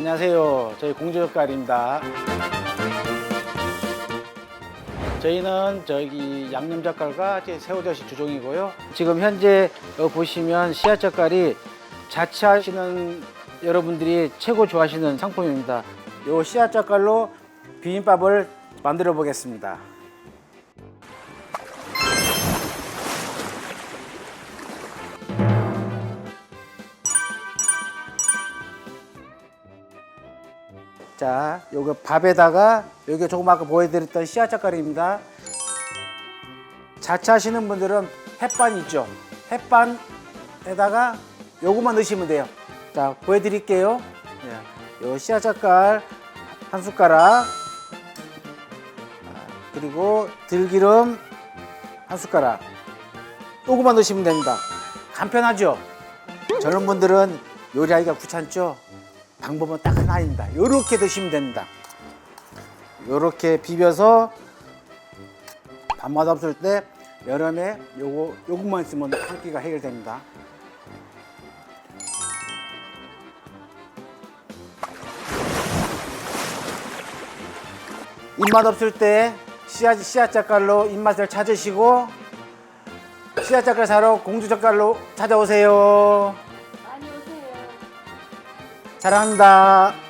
안녕하세요. 저희 공주젓갈입니다. 저희는 저기 양념젓갈과 새우젓이 주종이고요. 지금 현재 여기 보시면 씨앗젓갈이 자취하시는 여러분들이 최고 좋아하시는 상품입니다. 요 씨앗젓갈로 비빔밥을 만들어 보겠습니다. 자, 요거 밥에다가 여기 조금 아까 보여드렸던 씨앗 젓갈입니다. 자취하시는 분들은 햇반 있죠? 햇반에다가 요거만 넣으시면 돼요. 자, 보여드릴게요. 예, 요 씨앗 젓갈 한 숟가락, 아, 그리고 들기름 한 숟가락. 요거만 넣으시면 됩니다. 간편하죠? 저런 분들은 요리하기가 귀찮죠? 방법은 딱 하나입니다. 요렇게 드시면 됩니다. 요렇게 비벼서 밥맛 없을 때 여름에 요거 요것만 있으면 한 끼가 해결됩니다. 입맛 없을 때 씨앗 씨앗 젓갈로 입맛을 찾으시고 씨앗 젓갈 사러 공주 젓갈로 찾아오세요. 사랑합니다.